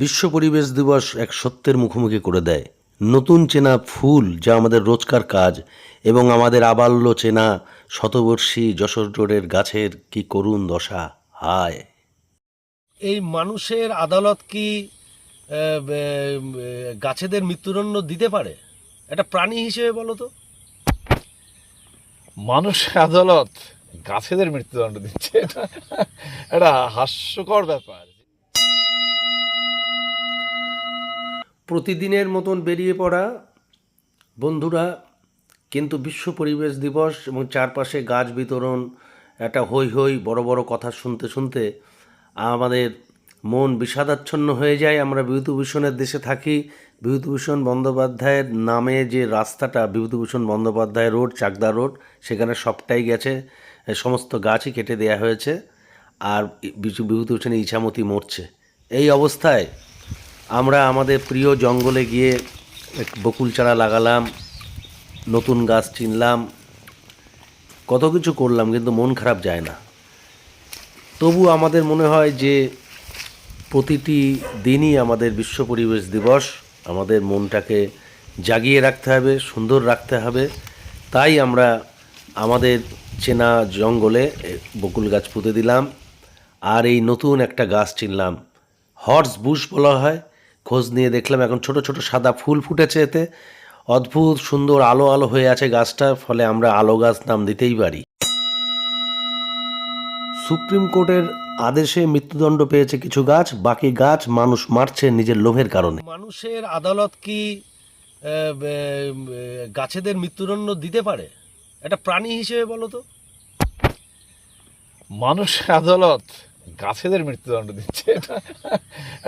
বিশ্ব পরিবেশ দিবস এক সত্যের মুখোমুখি করে দেয়। নতুন চেনা ফুল যা আমাদের রোজকার কাজ এবং আমাদের আবাল্য চেনা শতবর্ষী যশোর রোডের গাছের কি করুণ দশা। হায়। এই মানুষের আদালত কি গাছেদের মৃত্যুদণ্ড দিতে পারে? একটা প্রাণী হিসেবে বলো তো। মানুষ আদালত গাছেদের মৃত্যুদণ্ড দিচ্ছে। এটা একটা হাস্যকর ব্যাপার। প্রতিদিনের মতন বেরিয়ে পড়া বন্ধুরা, কিন্তু বিশ্ব পরিবেশ দিবস এবং চারপাশে গাছ বিতরণ, একটা হই হই বড় বড় কথা শুনতে শুনতে আমাদের মন বিষাদাচ্ছন্ন হয়ে যায়। আমরা বিভূতিভূষণের দেশে থাকি। বিভূতিভূষণ বন্দ্যোপাধ্যায়ের নামে যে রাস্তাটা, বিভূতিভূষণ বন্দ্যোপাধ্যায় রোড, চাকদা রোড, সেখানে সবটাই গেছে। সমস্ত গাছই কেটে দেয়া হয়েছে। আর বিভূ- বিভূতিভূষণের ইছামতি মরছে। এই অবস্থায় আমরা আমাদের প্রিয় জঙ্গলে গিয়ে বকুল চারা লাগালাম, নতুন গাছ চিনলাম, কত কিছু করলাম, কিন্তু মন খারাপ যায় না। তবু আমাদের মনে হয় যে প্রতিটি দিনই আমাদের বিশ্ব পরিবেশ দিবস, আমাদের মনটাকে জাগিয়ে রাখতে হবে, সুন্দর রাখতে হবে। তাই আমরা আমাদের চেনা জঙ্গলে বকুল গাছ পুঁতে দিলাম, আর এই নতুন একটা গাছ চিনলাম। হর্স বুশ বলা হয়। খোঁজ নিয়ে দেখলাম এখন ছোট ছোট সাদা ফুল ফুটেছে এতে। অদ্ভুত সুন্দর আলো আলো হয়ে আছে গাছটা ফলে আমরা আলো গাছ নাম দিতেই পারি। সুপ্রিম কোর্টের আদেশে মৃত্যুদণ্ড পেয়েছে কিছু গাছ বাকি গাছ মানুষ মারছে নিজের লোভের কারণে। মানুষের আদালত কি গাছেদের মৃত্যুদণ্ড দিতে পারে? একটা প্রাণী হিসেবে বলো তো। মানুষ আদালত গাছেদের মৃত্যুদণ্ড দিচ্ছে। এটা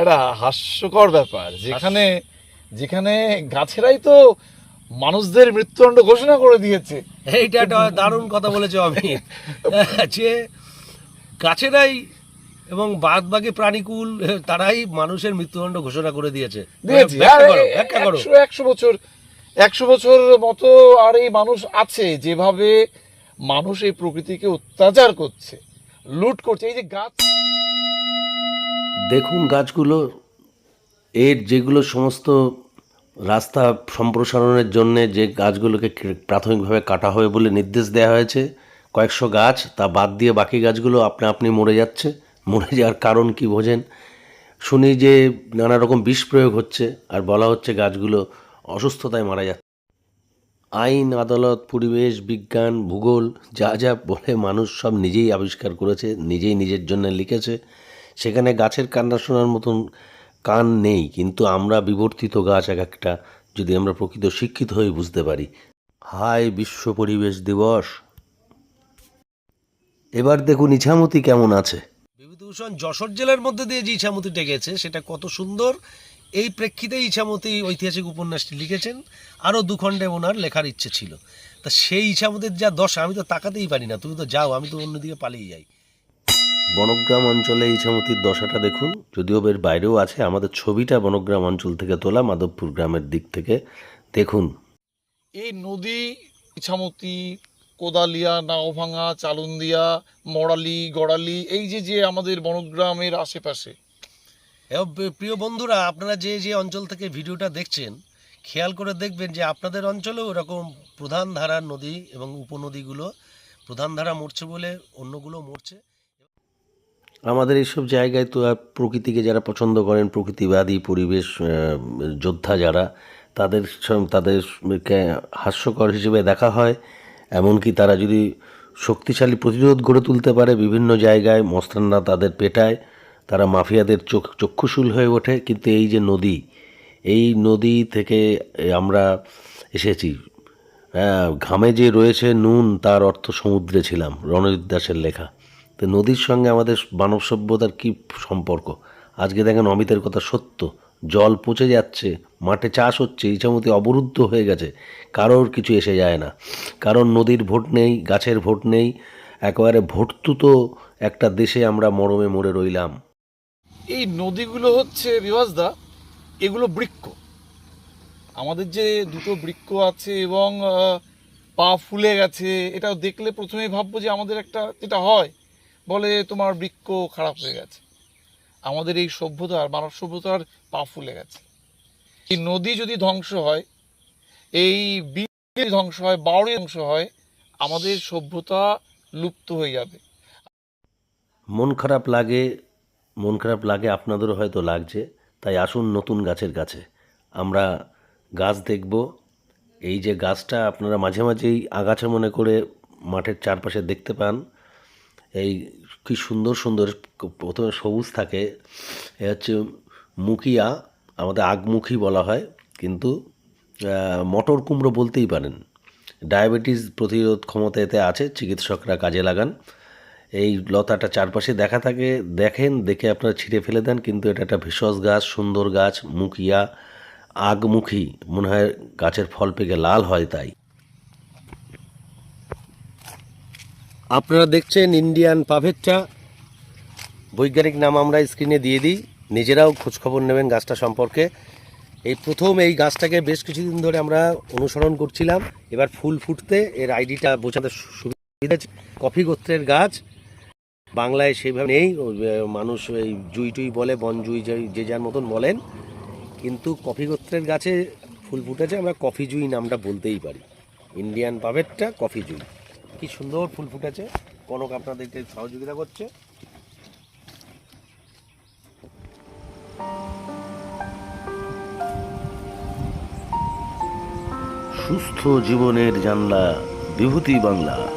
একটা হাস্যকর ব্যাপার। যেখানে যেখানে গাছেরাই তো মানুষদের মৃত্যুদণ্ড ঘোষণা করে দিয়েছে। এইটা একটা দারুণ কথা বলেছে অমিত। যে গাছেরাই এবং বাদ বাকি প্রাণীকুল তারাই মানুষের মৃত্যুদণ্ড ঘোষণা করে দিয়েছে। একশো বছর একশো বছর মতো আর এই মানুষ আছে যেভাবে মানুষ এই প্রকৃতিকে অত্যাচার করছে। লুট করছে, এই যে গাছ। দেখুন গাছগুলো, এর যেগুলো সমস্ত রাস্তা সম্প্রসারণের জন্য যে গাছগুলোকে প্রাথমিকভাবে কাটা হবে বলে নির্দেশ দেওয়া হয়েছে, কয়েকশো গাছ, তা বাদ দিয়ে বাকি গাছগুলো আপনা আপনি মরে যাচ্ছে। মরে যাওয়ার কারণ কি বোঝেন? শুনি যে নানা রকম বিষ প্রয়োগ হচ্ছে, আর বলা হচ্ছে গাছগুলো অসুস্থতায় মারা যাচ্ছে। আইন, আদালত, পরিবেশ, বিজ্ঞান, ভূগোল, যা যা বলে মানুষ সব নিজেই আবিষ্কার করেছে, নিজেই নিজের জন্য লিখেছে। সেখানে গাছের কান্না শোনার মতন কান নেই, কিন্তু আমরা বিবর্তিত গাছ এক একটা, যদি আমরা প্রকৃত শিক্ষিত হয়ে বুঝতে পারি। হায় বিশ্ব পরিবেশ দিবস! এবার দেখুন ইছামতি কেমন আছে। বিভূতিভূষণ যশোর জেলার মধ্যে দিয়ে যে ইছামতিটা গেছে সেটা কত সুন্দর। এই প্রেক্ষিতে ইছামতি ঐতিহাসিক উপন্যাসটি লিখেছেন। আরও দুখণ্ডে ওনার লেখার ইচ্ছে ছিল। তা সেই ইছামতির যা দশা আমি তো তাকাতেই পারি না। তুমি তো যাও আমি তো অন্যদিকে পালিয়ে যাই। বনগ্রাম অঞ্চলে ইছামতির দশাটা দেখুন। যদিও এর বাইরেও আছে আমাদের ছবিটা বনগ্রাম অঞ্চল থেকে তোলা মাধবপুর গ্রামের দিক থেকে দেখুন। এই নদী ইছামতি কোদালিয়া নাওভাঙা চালুন্দিয়া মরালি গড়ালি এই যে যে আমাদের বনগ্রামের আশেপাশে প্রিয় বন্ধুরা, আপনারা যে যে অঞ্চল থেকে ভিডিওটা দেখছেন, খেয়াল করে দেখবেন যে আপনাদের অঞ্চলেও এরকম প্রধান ধারার নদী এবং উপনদীগুলো প্রধান ধারা মরছে বলে অন্যগুলো মরছে। আমাদের এইসব জায়গায় তো প্রকৃতিকে যারা পছন্দ করেন, প্রকৃতিবাদী পরিবেশ যোদ্ধা যারা, তাদের তাদেরকে হাস্যকর হিসেবে দেখা হয়। এমনকি তারা যদি শক্তিশালী প্রতিরোধ গড়ে তুলতে পারে বিভিন্ন জায়গায়, মস্তানরা তাদের পেটায়। তারা মাফিয়াদের চোখ চক্ষুশূল হয়ে ওঠে কিন্তু এই যে নদী এই নদী থেকে আমরা এসেছি। হ্যাঁ, ঘামে যে রয়েছে নুন তার অর্থ সমুদ্রে ছিলাম রণজিৎ দাসের লেখা। তো নদীর সঙ্গে আমাদের মানব সভ্যতার কী সম্পর্ক? আজকে দেখেন অমিতের কথা সত্য। জল পচে যাচ্ছে মাঠে চাষ হচ্ছে ইচ্ছামতি অবরুদ্ধ হয়ে গেছে কারোর কিছু এসে যায় না। কারণ নদীর ভোট নেই গাছের ভোট নেই একেবারে ভোটতুত একটা দেশে আমরা মরমে মরে রইলাম। এই নদীগুলো হচ্ছে বিভাসদা, এগুলো বৃক্ষ। আমাদের যে দুটো বৃক্ষ আছে এবং পা ফুলে গেছে এটা দেখলে প্রথমেই ভাববো যে আমাদের একটা যেটা হয়, বলে তোমার বৃক্ষ খারাপ হয়ে গেছে। আমাদের এই সভ্যতার, মানব সভ্যতার পা ফুলে গেছে। এই নদী যদি ধ্বংস হয়, এই যদি ধ্বংস হয় বাউরি ধ্বংস হয়, আমাদের সভ্যতা লুপ্ত হয়ে যাবে। মন খারাপ লাগে মন খারাপ লাগে, আপনাদেরও হয়তো লাগছে। তাই আসুন নতুন গাছের কাছে। আমরা গাছ দেখব। এই যে গাছটা আপনারা মাঝে মাঝেই আগাছা মনে করে মাঠের চারপাশে দেখতে পান। এই কি সুন্দর সুন্দর প্রথমে সবুজ থাকে। এ হচ্ছে মুখিয়া, আমাদের আগমুখী বলা হয়। কিন্তু মটর কুমড়ো বলতেই পারেন। ডায়াবেটিস প্রতিরোধ ক্ষমতা এতে আছে, চিকিৎসকরা কাজে লাগান। এই লতাটা চারপাশে দেখা থাকে, দেখেন, দেখে আপনারা ছিঁড়ে ফেলে দেন, কিন্তু এটা একটা ভেষজ গাছ, সুন্দর গাছ, মুখিয়া, আগমুখী, মনে হয় গাছের ফল পেকে লাল হয় তাই। আপনারা দেখছেন ইন্ডিয়ান পাভেটটা। বৈজ্ঞানিক নাম আমরা স্ক্রিনে দিয়ে দিই, নিজেরাও খোঁজখবর নেবেন গাছটা সম্পর্কে। এই প্রথম এই গাছটাকে বেশ কিছুদিন ধরে আমরা অনুসরণ করছিলাম, এবার ফুল ফুটতে এর আইডিটা বোঝাতে সুবিধা কফি গোত্রের গাছ বাংলায় সেইভাবে নেই মানুষ এই জুই টুই বলে, বন জুই যে- যে যার মতন বলেন। কিন্তু কফি গোত্রের গাছে ফুল ফুটেছে, আমরা কফি জুই নামটা বলতেই পারি। ইন্ডিয়ান পাভেটটা কফি জুই। কি সুন্দর ফুল ফুটেছে। কনক আপনাদেরকে সহযোগিতা করছে। সুস্থ জীবনের জানলা, বিভূতি বাংলা।